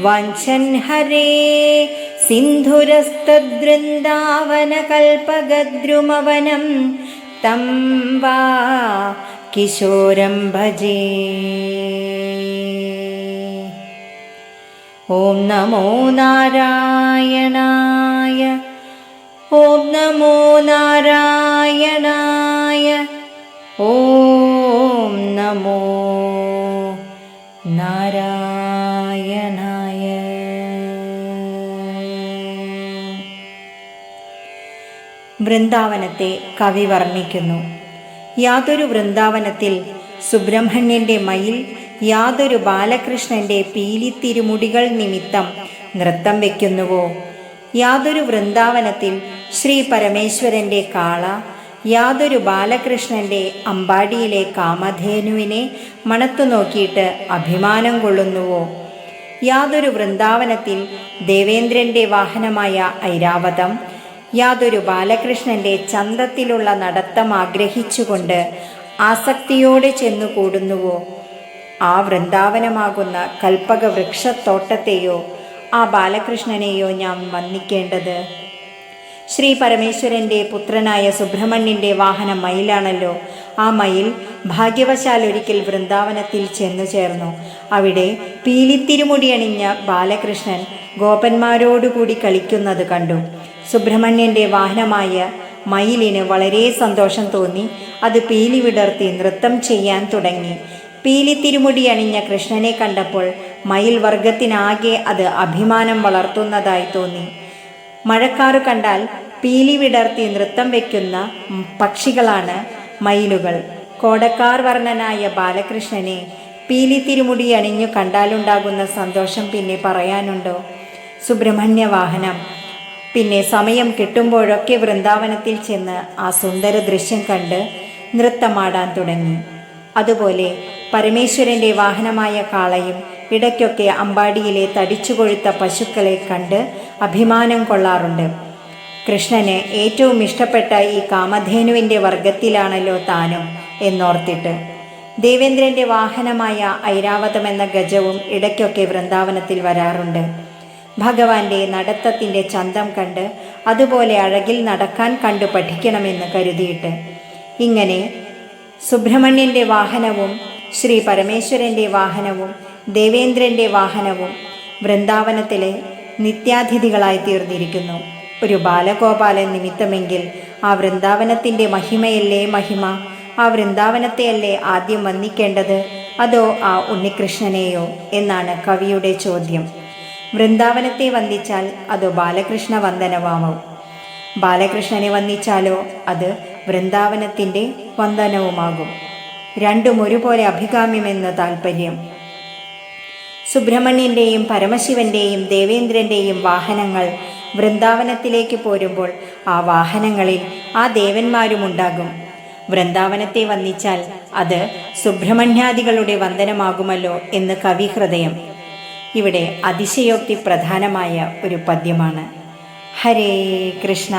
वाञ्छन् हरे सिन्धुरस्तद्वृन्दावनकल्पगद्रुमवनं तं वा किशोरं भजे। ॐ नमो नारायणाय ॐ नमो नारायणाय ॐ नमो नारायण വൃന്ദാവനത്തെ കവി വർണിക്കുന്നു. യാതൊരു വൃന്ദാവനത്തിൽ സുബ്രഹ്മണ്യന്റെ മയിൽ യാതൊരു ബാലകൃഷ്ണന്റെ പീലിത്തിരുമുടികൾ നിമിത്തം നൃത്തം വയ്ക്കുന്നുവോ യാതൊരു വൃന്ദാവനത്തിൽ ശ്രീ പരമേശ്വരന്റെ കാള യാതൊരു ബാലകൃഷ്ണന്റെ അമ്പാടിയിലെ കാമധേനുവിനെ മണത്തു നോക്കിയിട്ട് അഭിമാനം കൊള്ളുന്നുവോ? യാതൊരു വൃന്ദാവനത്തിൽ ദേവേന്ദ്രന്റെ വാഹനമായ ഐരാവതം യാതൊരു ബാലകൃഷ്ണന്റെ ചന്തത്തിലുള്ള നടത്തം ആഗ്രഹിച്ചുകൊണ്ട് ആസക്തിയോടെ ചെന്നുകൂടുന്നുവോ? ആ വൃന്ദാവനമാകുന്ന കൽപ്പക വൃക്ഷത്തോട്ടത്തെയോ ആ ബാലകൃഷ്ണനെയോ ഞാൻ വന്ദിക്കേണ്ടത്? ശ്രീ പരമേശ്വരന്റെ പുത്രനായ സുബ്രഹ്മണ്യന്റെ വാഹനം മയിലാണല്ലോ. ആ മയിൽ ഭാഗ്യവശാൽ ഒരിക്കൽ വൃന്ദാവനത്തിൽ ചെന്നു ചേർന്നു. അവിടെ പീലിത്തിരുമുടി അണിഞ്ഞ ബാലകൃഷ്ണൻ ഗോപന്മാരോടുകൂടി കളിക്കുന്നത് കണ്ടു. സുബ്രഹ്മണ്യന്റെ വാഹനമായ മയിലിന് വളരെ സന്തോഷം തോന്നി. അത് പീലി വിടർത്തി നൃത്തം ചെയ്യാൻ തുടങ്ങി. പീലി തിരുമുടി അണിഞ്ഞ കൃഷ്ണനെ കണ്ടപ്പോൾ മയിൽ വർഗത്തിനാകെ അത് അഭിമാനം വളർത്തുന്നതായി തോന്നി. മഴക്കാറ് കണ്ടാൽ പീലി വിടർത്തി നൃത്തം വയ്ക്കുന്ന പക്ഷികളാണ് മയിലുകൾ. കോടക്കാർ വർണനായ ബാലകൃഷ്ണനെ പീലി തിരുമുടി അണിഞ്ഞു കണ്ടാലുണ്ടാകുന്ന സന്തോഷം പിന്നെ പറയാനുണ്ടോ? സുബ്രഹ്മണ്യ വാഹനം പിന്നെ സമയം കിട്ടുമ്പോഴൊക്കെ വൃന്ദാവനത്തിൽ ചെന്ന് ആ സുന്ദര ദൃശ്യം കണ്ട് നൃത്തമാടാൻ തുടങ്ങി. അതുപോലെ പരമേശ്വരന്റെ വാഹനമായ കാളയും ഇടയ്ക്കൊക്കെ അമ്പാടിയിലെ തടിച്ചുകൊഴുത്ത പശുക്കളെ കണ്ട് അഭിമാനം കൊള്ളാറുണ്ട്. കൃഷ്ണന് ഏറ്റവും ഇഷ്ടപ്പെട്ട ഈ കാമധേനുവിന്റെ വർഗത്തിലാണല്ലോ താനും എന്നോർത്തിട്ട്. ദേവേന്ദ്രന്റെ വാഹനമായ ഐരാവതം എന്ന ഗജവും ഇടയ്ക്കൊക്കെ വൃന്ദാവനത്തിൽ വരാറുണ്ട്. ഭഗവാന്റെ നടത്തത്തിന്റെ ചന്തം കണ്ട് അതുപോലെ അഴകിൽ നടക്കാൻ കണ്ടു പഠിക്കണമെന്ന് കരുതിയിട്ട്. ഇങ്ങനെ സുബ്രഹ്മണ്യന്റെ വാഹനവും ശ്രീ പരമേശ്വരന്റെ വാഹനവും ദേവേന്ദ്രന്റെ വാഹനവും വൃന്ദാവനത്തിലെ നിത്യാതിഥികളായി തീർന്നിരിക്കുന്നു. ഒരു ബാലഗോപാലൻ നിമിത്തമെങ്കിൽ ആ വൃന്ദാവനത്തിന്റെ മഹിമയല്ലേ മഹിമ? ആ വൃന്ദാവനത്തെയല്ലേ ആദ്യം വന്ദിക്കേണ്ടത്? അതോ ആ ഉണ്ണികൃഷ്ണനെയോ? എന്നാണ് കവിയുടെ ചോദ്യം. വൃന്ദാവനത്തെ വന്ദിച്ചാൽ അത് ബാലകൃഷ്ണ വന്ദനമാമോ ബാലകൃഷ്ണനെ വന്ദിച്ചാലോ അത് വൃന്ദാവനത്തിന്റെ വന്ദനവുമാകും. രണ്ടും ഒരുപോലെ അഭികാമ്യമെന്ന് താൽപ്പര്യം സുബ്രഹ്മണ്യന്റെയും പരമശിവന്റെയും ദേവേന്ദ്രന്റെയും വാഹനങ്ങൾ വൃന്ദാവനത്തിലേക്ക് പോരുമ്പോൾ ആ വാഹനങ്ങളിൽ ആ ദേവന്മാരുമുണ്ടാകും. വൃന്ദാവനത്തെ വന്ദിച്ചാൽ അത് സുബ്രഹ്മണ്യാദികളുടെ വന്ദനമാകുമല്ലോ എന്ന് കവിഹൃദയം. ഇവിടെ അതിശയോക്തി പ്രധാനമായ ഒരു പദ്യമാണ്. ഹരേ കൃഷ്ണ.